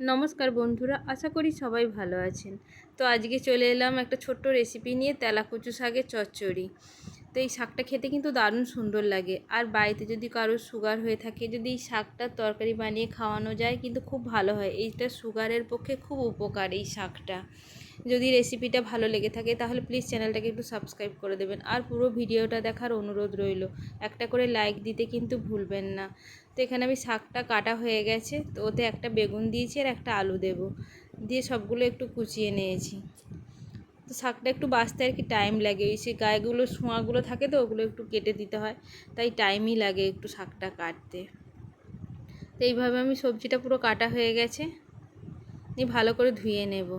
নমস্কার বন্ধুরা, আশা করি সবাই ভালো আছেন। তো আজকে চলে এলাম একটা ছোট্ট রেসিপি নিয়ে তেলাকুচু শাকের চচ্চড়ি। তো এই শাকটা খেতে কিন্তু দারুণ সুন্দর লাগে। আর বাড়িতে যদি কারোর সুগার হয়ে থাকে, যদি এই শাকটার তরকারি বানিয়ে খাওয়ানো যায়, কিন্তু খুব ভালো হয়। এইটা সুগারের পক্ষে খুব উপকার এই শাকটা। যদি রেসিপিটা ভালো লেগে থাকে, তাহলে প্লিজ চ্যানেলটাকে একটু সাবস্ক্রাইব করে দেবেন। আর পুরো ভিডিওটা দেখার অনুরোধ রইল। একটা করে লাইক দিতে কিন্তু ভুলবেন না। তো এখানে আমি শাকটা কাটা হয়ে গেছে। তো ওতে একটা বেগুন দিয়েছি আর একটা আলু দেব। দিয়ে সবগুলো একটু কুচিয়ে নিয়েছি। তো শাকটা একটু বাঁচতে আর কি টাইম লাগে। ওই সে গায়েগুলো, শোঁয়াগুলো থাকে তো, ওগুলো একটু কেটে দিতে হয়। তাই টাইমই লাগে একটু শাকটা কাটতে। তো এইভাবে আমি সবজিটা পুরো কাটা হয়ে গেছে। নিয়ে ভালো করে ধুয়ে নেব।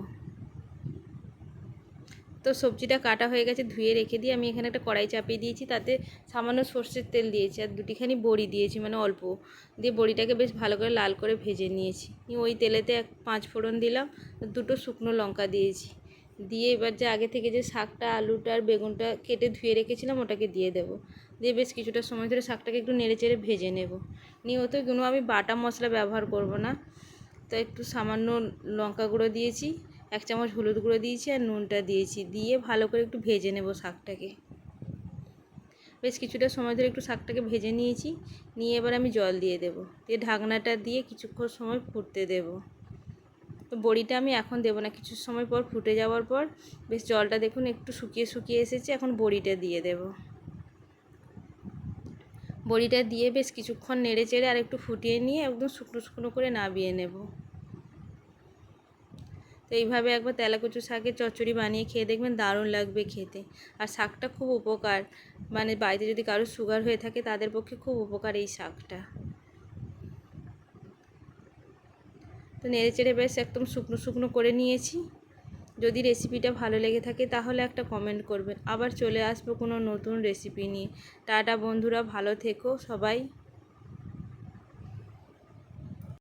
তো সবজিটা কাটা হয়ে গেছে, ধুয়ে রেখে দিয়ে আমি এখানে একটা কড়াই চাপিয়ে দিয়েছি, তাতে সামান্য সর্ষের তেল দিয়েছি আর দুটিখানি বড়ি দিয়েছি মানে অল্প। দিয়ে বড়িটাকে বেশ ভালো করে লাল করে ভেজে নিয়েছি। নিয়ে ওই তেলেতে এক পাঁচ ফোড়ন দিলাম, দুটো শুকনো লঙ্কা দিয়েছি। দিয়ে এবার যে আগে থেকে যে শাকটা, আলুটা আর বেগুনটা কেটে ধুয়ে রেখেছিলাম, ওটাকে দিয়ে দেব। দিয়ে বেশ কিছুটা সময় ধরে শাকটাকে একটু নেড়ে চেড়ে ভেজে নেব। নিয়ে ওতে কোনো আমি বাটা মশলা ব্যবহার করব না। তো একটু সামান্য লঙ্কা গুঁড়ো দিয়েছি। এক চামচ হলুদ গুঁড়ো দিয়েছি আর নুনটা দিয়েছি। দিয়ে ভালো করে একটু ভেজে নেব শাকটাকে। বেশ কিছুটা সময় ধরে একটু শাকটাকে ভেজে নিয়েছি। নিয়ে এবার আমি জল দিয়ে দেব। দিয়ে ঢাকনাটা দিয়ে কিছুক্ষণ সময় ফুটতে দেব। তো বড়িটা আমি এখন দেবো না, কিছু সময় পর ফুটে যাওয়ার পর বেশ জলটা দেখুন একটু শুকিয়ে শুকিয়ে এসেছে, এখন বড়িটা দিয়ে দেব। বড়িটা দিয়ে বেশ কিছুক্ষণ নেড়ে চেড়ে আর একটু ফুটিয়ে নিয়ে একদম শুকনো শুকনো করে নাবিয়ে নেব। তো এইভাবে একবার তেলাকুচু শাকের চচ্চড়ি বানিয়ে খেয়ে দেখবেন দারুণ লাগবে খেতে। আর শাকটা খুব উপকার। মানে বাড়িতে যদি কারোর সুগার হয়ে থাকে, তাদের পক্ষে খুব উপকার এই শাকটা। তো নেড়ে চেড়ে বেশ একদম শুকনো শুকনো করে নিয়েছি। যদি রেসিপিটা ভালো লেগে থাকে, তাহলে একটা কমেন্ট করবেন। আবার চলে আসব কোনো নতুন রেসিপি নিয়ে। টাটা বন্ধুরা, ভালো থেকো সবাই।